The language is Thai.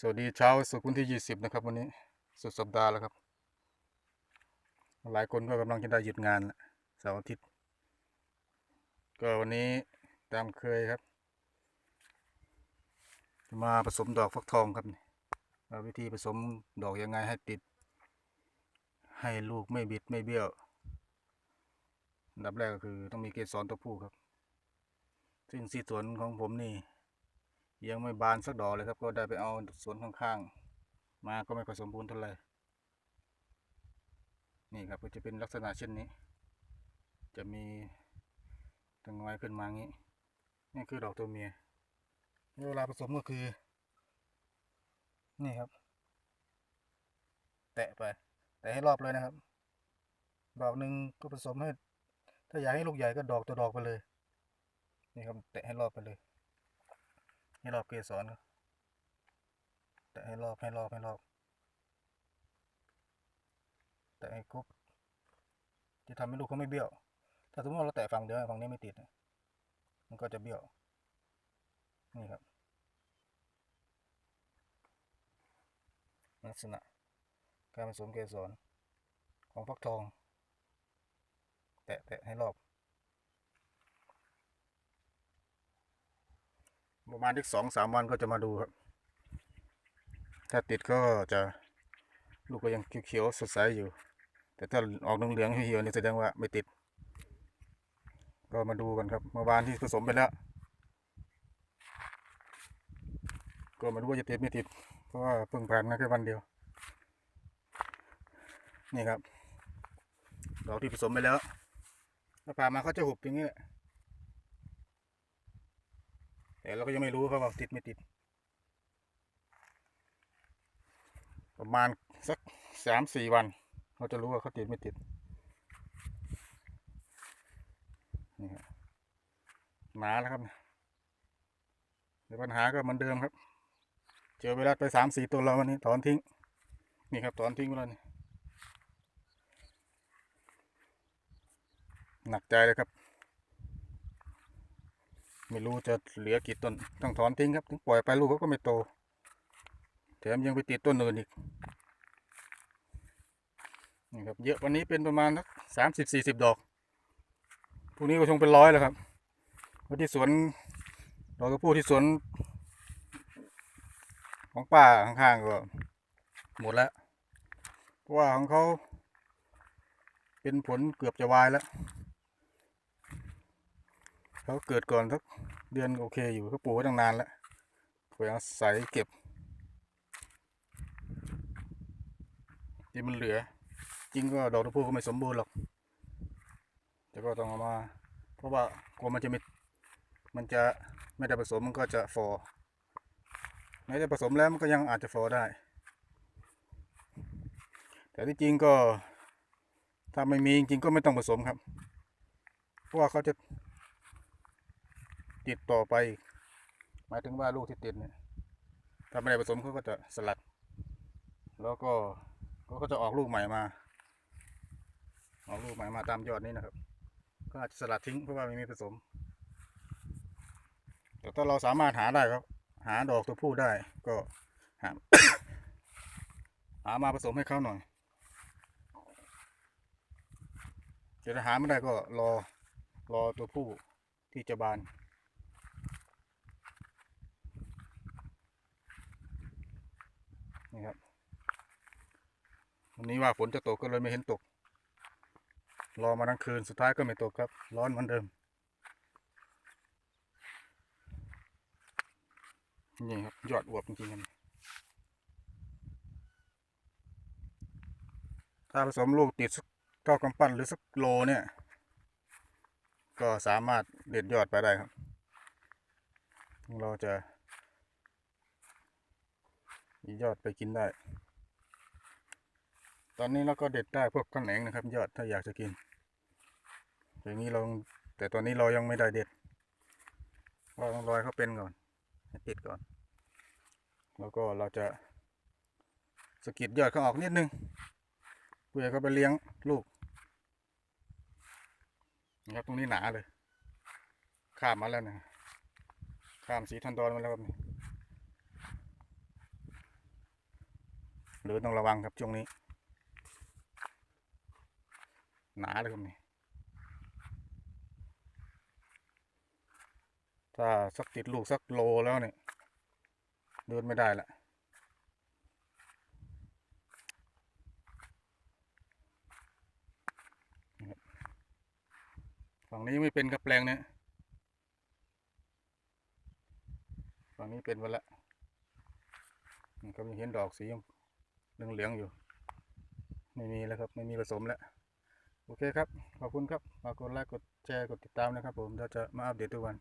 สวัสดีเช้าสุดวันที่ยี่สิบนะครับ วันนี้สุดสัปดาห์แล้วครับ หลายคนก็กำลังจะได้หยุดงานแล้วเสาร์อาทิตย์ ก็วันนี้ตามเคยครับ จะมาผสมดอกฟักทองครับวิธีผสมดอกยังไงให้ติด ให้ลูกไม่บิดไม่เบี้ยวอันดับแรกก็คือต้องมีเกสรตัวผู้ครับ ซึ่งที่สวนของผมนี่ ยังไม่บานสักดอกเลยครับ ก็ได้ไปเอาสวนข้างๆ มาก็ไม่ค่อยสมบูรณ์เท่าไหร่นี่ครับก็จะเป็นลักษณะเช่นนี้ จะมีตงอยขึ้นมางี้ นี่คือดอกตัวเมียเวลาผสมก็คือ นี่ครับ แตะไป แตะให้รอบเลยนะครับ ดอกหนึ่งก็ผสมให้ ถ้าอยากให้ลูกใหญ่ก็ดอกตัวดอกไปเลย นี่ครับ แตะให้รอบไปเลย ให้รอบเกสรแต่ให้รอบให้รอบให้รอบแต่ให้ครบจะทำให้ลูกเขาไม่เบี้ยว ถ้าสมมติเราแตะฝั่งเดียวฝั่งนี้ไม่ติด มันก็จะเบี้ยว นี่ครับ ลักษณะ การผสมเกสรของฟักทอง แตะแตะให้รอบ ประมาณอีกสองสามวันก็จะมาดูครับ ถ้าติดก็จะลูกก็ยังเขียวๆสดใสอยู่ แต่ถ้าออกเหลืองๆเหี่ยวๆนี่แสดงว่าไม่ติด ก็มาดูกันครับเมื่อวานที่ผสมไปแล้ว ก็มาดูว่าจะติดไม่ติด เพราะว่าเพิ่งผ่านมาแค่วันเดียว นี่ครับดอกที่ผสมไปแล้วถ้าผ่านมาเขาจะหุบอย่างนี้แหละ แต่เราก็ยังไม่รู้ครับว่าติดไม่ติด ประมาณสักสามสี่วัน เราจะรู้ว่าเขาติดไม่ติดนี่ครับหนาแล้วครับเดี๋ยวปัญหาก็เหมือนเดิมครับ เจอเวลาไปสามสี่ตัวเราวันนี้ถอนทิ้ง นี่ครับถอนทิ้งไปแล้วนี่หนักใจเลยครับ ไม่รู้จะเหลือกี่ต้นต้องถอนทิ้งครับถึงปล่อยไปลูกเขาก็ไม่โต แถมยังไปติดต้นอื่นอีกนี่ครับเยอะวันนี้เป็นประมาณสักสามสิบสี่สิบดอกพวกนี้ก็คงเป็นร้อยแล้วครับเพราะที่สวนดอกกระพู้ที่สวน ของป้าข้างๆก็หมดแล้วเพราะว่าของเขาเป็นผลเกือบจะวายแล้ว เขาเกิดก่อนสักเดือนโอเคอยู่เขาปลูกไว้ตั้งนานแล้วคอยอาศัยเก็บที่มันเหลือ จริงก็ดอกตะพูก็ไม่สมบูรณ์หรอก แต่ก็ต้องเอามา เพราะว่ากลัวมันจะไม่มันจะไม่ได้ผสมมันก็จะฟอแม้จะผสมแล้วมันก็ยังอาจจะฟอได้ แต่ที่จริงก็ถ้าไม่มีจริงก็ไม่ต้องผสมครับ เพราะว่าเขาจะ ติดต่อไป หมายถึงว่าลูกที่ติดเนี่ยถ้าไม่ได้ผสมเขาก็จะสลัด แล้วก็เขาก็จะออกลูกใหม่มา ออกลูกใหม่มาตามยอดนี้นะครับ ก็อาจจะสลัดทิ้งเพราะว่าไม่มีผสม แต่ถ้าเราสามารถหาได้ครับ หาดอกตัวผู้ได้ก็หาหามาผสมให้เขาหน่อยแต่ถ้าหาไม่ได้ก็รอรอตัวผู้ที่จะบานครับ วันนี้ว่าฝนจะตกก็เลยไม่เห็นตก รอมาทั้งคืนสุดท้ายก็ไม่ตกครับ ร้อนเหมือนเดิม นี่ครับยอดอวบจริงๆครับถ้าผสมลูกติดสักเท่ากำปั้นหรือสักโลเนี่ย ก็สามารถเด็ดยอดไปได้ครับ เราจะยอดไปกินได้ ตอนนี้เราก็เด็ดได้พวกข้างแหนงนะครับ ยอดถ้าอยากจะกิน อย่างนี้เราแต่ตอนนี้เรายังไม่ได้เด็ดเราต้องรอยเขาเป็นก่อนให้ติดก่อน แล้วก็เราจะสกิดยอดเขาออกนิดนึงเพื่อเขาไปเลี้ยงลูกนะครับตรงนี้หนาเลย ข้ามมาแล้วนะข้ามสีทันดอนมาแล้วครับนี่หรือต้องระวังครับช่วงนี้ หนาเลยครับนี่ถ้าสักติดลูกสักโลแล้วเนี่ยเดินไม่ได้ละฝั่งนี้ไม่เป็นกับแปลงเนี่ยฝั่งนี้เป็นไปล้วนี่ก็มีเห็นดอกสีเหลืองๆอยู่ ไม่มีแล้วครับ ไม่มีผสมแล้ว โอเคครับ ขอบคุณครับ ฝากกดไลค์ กดแชร์ กดติดตามนะครับผม เราจะมาอัปเดตทุกวัน